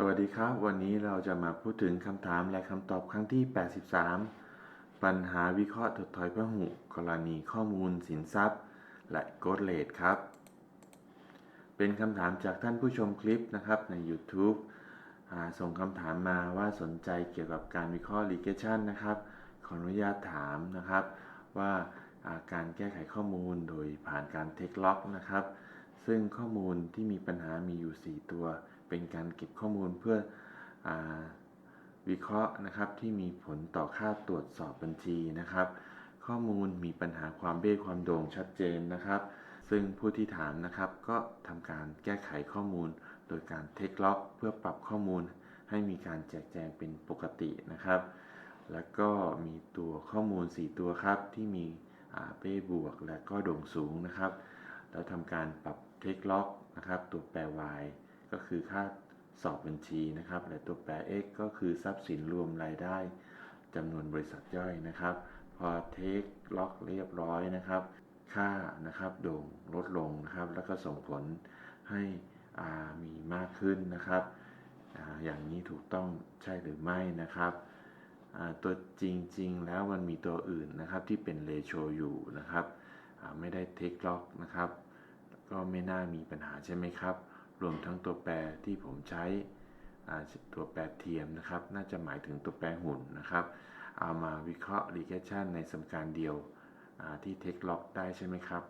สวัสดีครับ วันนี้เราจะมาพูดถึงคำถามและคำตอบครั้งที่ 83 ปัญหาวิเคราะห์ถดถอยพหุ กรณีข้อมูลสินทรัพย์ และโกดเลทครับ เป็นคำถามจากท่านผู้ชมคลิปนะครับใน YouTube ส่งคำถามมาว่าสนใจเกี่ยวกับการวิเคราะห์ regression นะครับ ขออนุญาตถามนะครับ ว่าอ่าการแก้ไขข้อมูลโดยผ่านการเทคล็อกนะครับ ซึ่งข้อมูลที่มีปัญหามีอยู่ 4 ตัว เป็นการเก็บข้อมูลเพื่ออวิเคราะห์นะครับที่มีผลต่อค่าตรวจสอบบัญชีนะครับ ข้อมูลมีปัญหาความเบ้ความโด่งชัดเจนนะครับ ซึ่งผู้ที่ถามนะครับก็ทำการแก้ไขข้อมูล โดยการเทคล็อกเพื่อปรับข้อมูล ให้มีการแจกแจงเป็นปกตินะครับ แล้วก็มีตัวข้อมูล 4 ตัวครับที่มีเป้บวกและก็โด่งสูงนะครับ แล้วทำการปรับเทคล็อกนะครับตัวแปร y ก็คือค่าสอบบัญชีนะครับ และตัวแปร x ก็คือทรัพย์สินรวมรายได้จำนวนบริษัทย่อยนะครับ พอเทคล็อกเรียบร้อยนะครับ ค่านะครับโด่งลดลงนะครับ แล้วก็ส่งผลให้อ่ามีมากขึ้นนะครับออย่างนี้ถูกต้องใช่หรือไม่นะครับ ตัวจริงๆแล้วมันมีตัวอื่นนะครับที่เป็นเลโชอยู่นะครับ ไม่ได้เทคล็อกนะครับ ก็ไม่น่ามีปัญหาใช่ไหมครับ รวมทั้งตัวแปรที่ผมใช้ตัวแปรเทียมนะครับ น่าจะหมายถึงตัวแปรหุ่นนะครับ เอามาวิเคราะห์ regression ในสมการเดียวที่ take log ได้ใช่ไหมครับ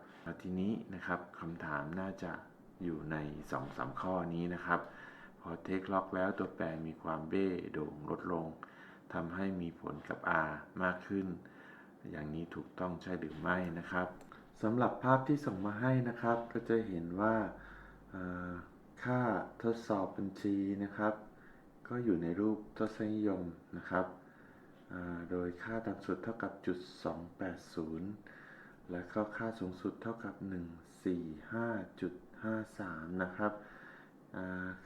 ทีนี้นะครับคำถามน่าจะอยู่ใน 2-3 ข้อนี้นะครับ พอ take log แล้วตัวแปรมีความเบ้โด่งลดลงทำให้มีผลกับ r มากขึ้น อย่างนี้ถูกต้องใช่หรือไม่นะครับสำหรับภาพที่ส่งมาให้นะครับ ก็จะเห็นว่า ค่าทดสอบบัญชีนะครับ ก็อยู่ในรูปทศนิยมนะครับ โดยค่าต่ำสุดเท่ากับจุด280 และก็ค่าสูงสุดเท่ากับ 145.53 นะครับ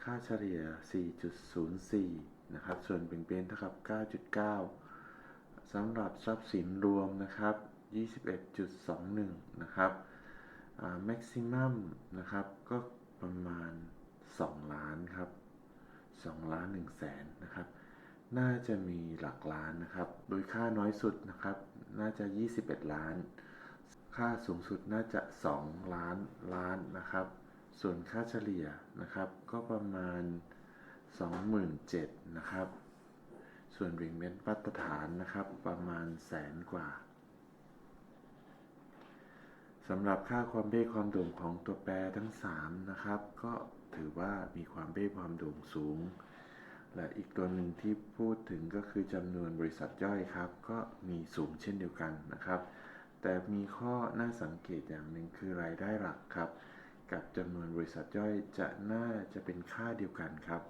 ค่าเฉลี่ย 4.04 นะครับ ส่วนเบ่งเบนเท่ากับ 9.9 สำหรับทรัพย์สินรวมนะครับ 21.21 นะครับ maximum นะครับ ก็ประมาณ 2 ล้านครับ2ล้าน1แสนนะครับ น่าจะมีหลักล้านนะครับ โดยค่าน้อยสุดนะครับ น่าจะ 21 ล้าน ค่าสูงสุดน่าจะ 2 ล้านล้านนะครับ ส่วนค่าเฉลี่ยนะครับ ก็ประมาณ 27,000นะครับ ส่วนเรียงเม้นมาตรฐานนะครับ ประมาณแสนกว่า สำหรับค่าความเบ้ความโด่งของตัวแปรทั้ง 3 นะครับ ก็ถือว่ามีความเบ้ความโด่งสูง และอีกตัวหนึ่งที่พูดถึงก็คือจำนวนบริษัทย่อยครับ ก็มีสูงเช่นเดียวกันนะครับ แต่มีข้อน่าสังเกตอย่างหนึ่งคือรายได้หลักครับ กับจำนวนบริษัทย่อยจะน่าจะเป็นค่าเดียวกันครับ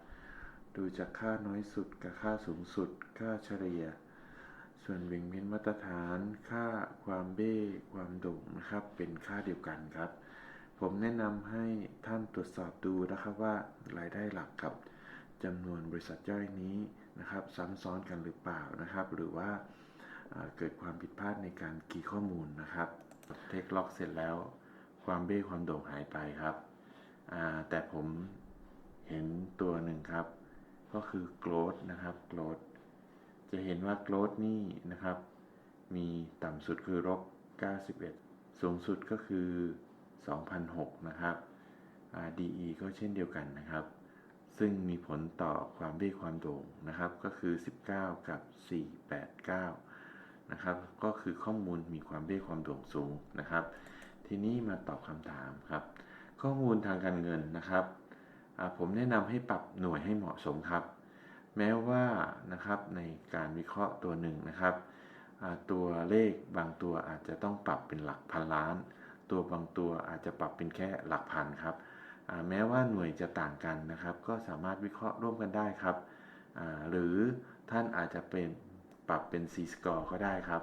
ดูจากค่าน้อยสุดกับค่าสูงสุด ค่าเฉลี่ย ส่วนเบ่งเบนมาตรฐานค่าความเบ้ความโด่งนะครับ เป็นค่าเดียวกันครับ ผมแนะนำให้ท่านตรวจสอบดูนะครับว่ารายได้หลักกับจำนวนบริษัทย่อยนี้นะครับซ้ำซ้อนกันหรือเปล่านะครับ หรือว่าเกิดความผิดพลาดในการคีข้อมูลนะครับเทคล็อกเสร็จแล้ว ความเบ้ความโด่งหายไปครับ แต่ผมเห็นตัวหนึ่งครับ ก็คือ growth นะครับ growth จะเห็นว่า growth นี่นะครับ มีต่ำสุดคือลบ91 สูงสุดก็คือ 2006 นะครับ RDE ก็เช่นเดียวกันนะครับ ซึ่งมีผลต่อความเบ้ความโด่งนะครับ ก็คือ 19 กับ 489 นะครับ ก็คือข้อมูลมีความเบ้ความโด่งสูงนะครับ ทีนี้มาตอบคำถามครับ ข้อมูลทางการเงินนะครับ ผมแนะนำให้ปรับหน่วยให้เหมาะสมครับ แม้ว่านะครับในการวิเคราะห์ตัวหนึ่งนะครับตัวเลขบางตัวอาจจะต้องปรับเป็นหลักพันล้าน ตัวบางตัวอาจจะปรับเป็นแค่หลักพันครับแม้ว่าหน่วยจะต่างกันนะครับ ก็สามารถวิเคราะห์ร่วมกันได้ครับหรือท่านอาจจะเป็นปรับเป็น C score ก็ได้ครับ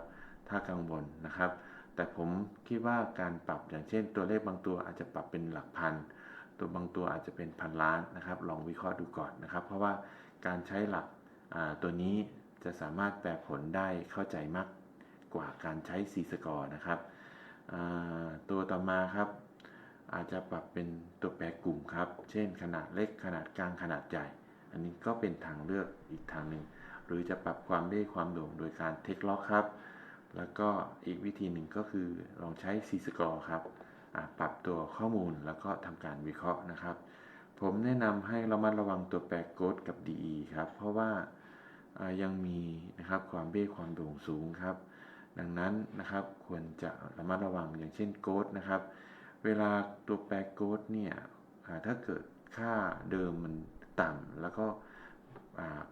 ถ้ากังวลนะครับ แต่ผมคิดว่าการปรับอย่างเช่น ตัวเลขบางตัวอาจจะปรับเป็นหลักพันตัวบางตัวอาจจะเป็นพันล้านนะครับ ลองวิเคราะห์ดูก่อนนะครับ เพราะว่า การใช้หลักตัวนี้จะสามารถแปลผลได้เข้าใจมากกว่าการใช้ C score นะครับ ตัวต่อมาครับ อาจจะปรับเป็นตัวแปรกลุ่มครับ เช่น ขนาดเล็กขนาดกลางขนาดใหญ่ อันนี้ก็เป็นทางเลือกอีกทางหนึ่ง หรือจะปรับความเบ้ความโด่งโดยการเทคล็อกครับ แล้วก็อีกวิธีหนึ่งก็คือลองใช้ C score ครับปรับตัวข้อมูลแล้วก็ทำการวิเคราะห์นะครับ ผมแนะนำให้ระมัดระวังตัวแปรโกดกับ DE ครับ เพราะว่ายังมีนะครับความเบ้ความโด่งสูงครับ ดังนั้นนะครับควรจะระมัดระวังอย่างเช่นโกดนะครับ เวลาตัวแปรโกดเนี่ยถ้าเกิดค่าเดิมมันต่ำแล้วก็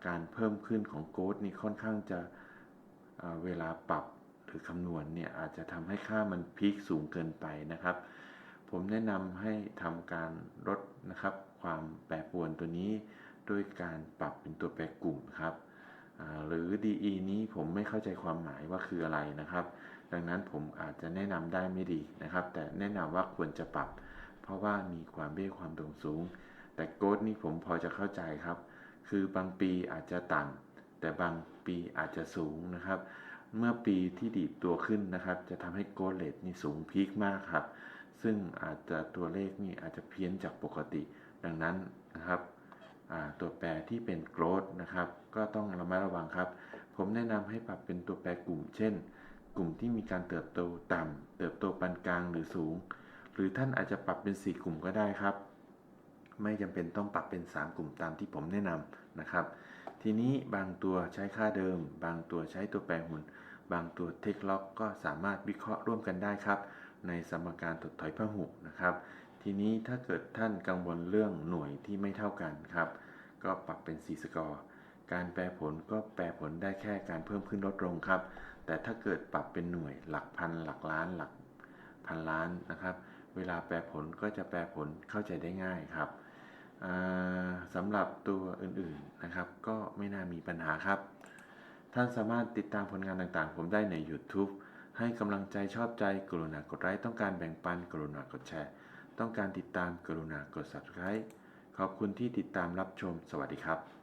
การเพิ่มขึ้นของโกดนี่ค่อนข้างจะเวลาปรับหรือคำนวณเนี่ยอาจจะทำให้ค่ามันพีคสูงเกินไปนะครับ ผมแนะนำให้ทำการลดนะครับ ความแปรปรวนตัวนี้ด้วยการปรับเป็นตัวแปรกลุ่มครับหรือ DE นี้ผมไม่เข้าใจความหมายว่าคืออะไรนะครับ ดังนั้นผมอาจจะแนะนำได้ไม่ดีนะครับ แต่แนะนำว่าควรจะปรับ เพราะว่ามีความเบี้ยความโด่งสูง แต่โกดนี่ผมพอจะเข้าใจครับ คือบางปีอาจจะต่ำแต่บางปีอาจจะสูงนะครับ เมื่อปีที่ดีดตัวขึ้นนะครับ จะทำให้โกดเลทนี่สูงพีคมากครับ ซึ่งอาจจะตัวเลขนี่อาจจะเพี้ยนจากปกติ ดังนั้นนะครับตัวแปรที่เป็น growth นะครับ ก็ต้องระมัดระวังครับ ผมแนะนำให้ปรับเป็นตัวแปรกลุ่ม เช่น กลุ่มที่มีการเติบโตต่ำเติบโตปานกลางหรือสูง หรือท่านอาจจะปรับเป็น 4 กลุ่มก็ได้ครับ ไม่จำเป็นต้องปรับเป็น 3 กลุ่มตามที่ผมแนะนำนะครับ ทีนี้บางตัวใช้ค่าเดิม บางตัวใช้ตัวแปรหุ่น บางตัวเทคล็อกก็สามารถวิเคราะห์ร่วมกันได้ครับ ในสมการถดถอยพหุนะครับ ทีนี้ถ้าเกิดท่านกังวลเรื่องหน่วยที่ไม่เท่ากันครับ ก็ปรับเป็น 4 สกอร์การแปรผลก็แปรผลได้แค่การเพิ่มขึ้นลดลงครับ แต่ถ้าเกิดปรับเป็นหน่วยหลักพันหลักล้านหลักพันล้านนะครับ เวลาแปรผลก็จะแปรผลเข้าใจได้ง่ายครับสำหรับตัวอื่นๆนะครับ ก็ไม่น่ามีปัญหาครับ ท่านสามารถติดตามผลงานต่างๆ ผมได้ใน YouTube ให้กำลังใจชอบใจกรุณากดไลค์ต้องการแบ่งปันกรุณากดแชร์ ต้องการติดตามกรุณากด Subscribe ขอบคุณที่ติดตามรับชม สวัสดีครับ